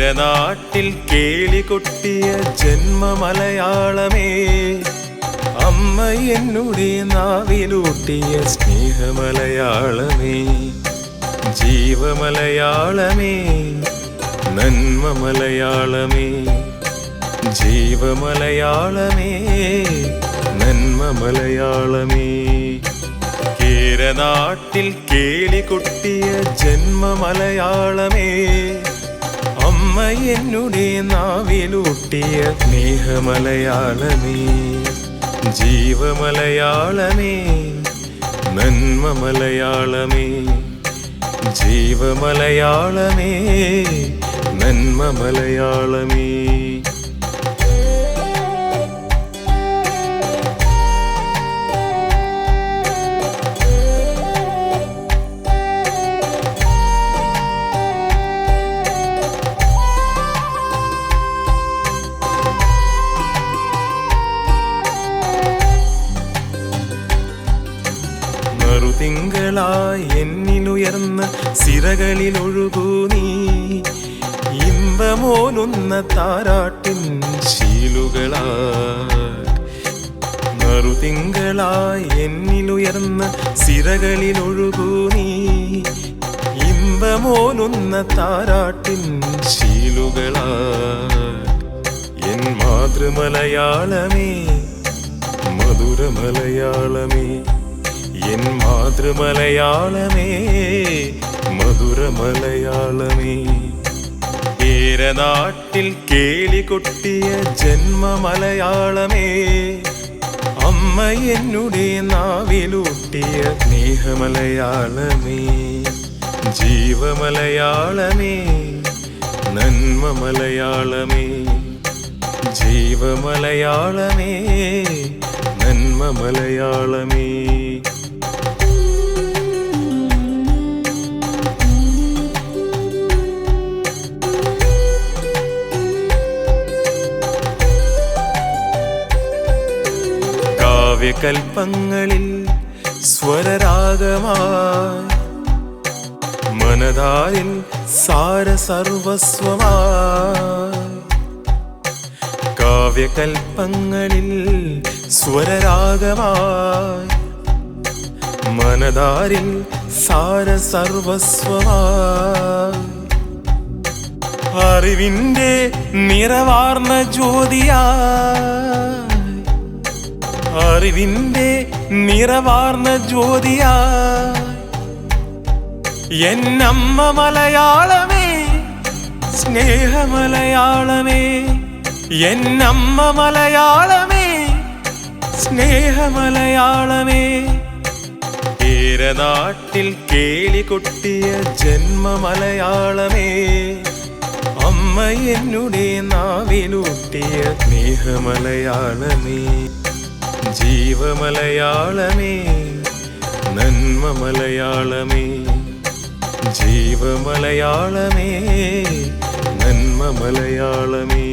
കേരനാട്ടിൽ കേളി കൊട്ടിയ ജന്മമലയാളമേ അമ്മ എന്നുടെ നാവിലൂട്ടിയ സ്നേഹമലയാളമേ ജീവമലയാളമേ നന്മ മലയാളമേ ജീവമലയാളമേ നന്മ മലയാളമേ കേരനാട്ടിൽ കേളി കൊട്ടിയ ജന്മമലയാളമേ അമ്മ എന്നുടെ നാവിലൂട്ടിയ സ്നേഹമലയാളമേ ജീവമലയാളമേ നന്മ മലയാളമേ ജീവമലയാളമേ നന്മ മലയാളമേ മറുതിങ്കളായി എന്നിലുയർന്ന സിറകളിൽ ഒഴുകൂ നീ. ഇമ്പമോനുന്ന താരാട്ടിൻ ശീലുകളാ മറുതിങ്കളായി എന്നിലുയർന്ന സിറകളിൽ ഒഴുകൂ നീ. ഇമ്പമോനുന്ന താരാട്ടിൻ ശീലുകളാ എൻ മാതൃമലയാളമേ മധുരമലയാളമേ. എൻ മാതൃമലയാളമേ മധുരമലയാളമേ കേരനാട്ടിൽ കേളി കൊട്ടിയ ജന്മമലയാളമേ അമ്മ എന്നുടെ നാവിലൂട്ടിയ സ്നേഹമലയാളമേ ജീവമലയാളമേ നന്മ മലയാളമേ ജീവമലയാളമേ നന്മ മലയാളമേ കാവ്യകൽപ്പങ്ങളിൽ സ്വരരാഗമായി മനതാരിൽ സാരസർവസ്വമായി കാവ്യകൽപ്പങ്ങളിൽ സ്വരരാഗമായി മനതാരിൽ സാരസർവസ്വമായി അറിവിന്റെ നിറവാർന്ന ജ്യോതിയായി അറിവിന്റെ നിറവാർന്ന ജ്യോതിയാ. എന്നമ്മ മലയാളമേ സ്നേഹമലയാളമേ. എന്നമ്മ മലയാളമേ സ്നേഹമലയാളമേ. കേരനാട്ടിൽ കേളി കൊട്ടിയ ജന്മമലയാളമേ അമ്മ എന്നുടേ നാവിലൂട്ടിയ സ്നേഹമലയാളമേ. ജീവമലയാളമേ നന്മ മലയാളമേ ജീവമലയാളമേ നന്മ മലയാളമേ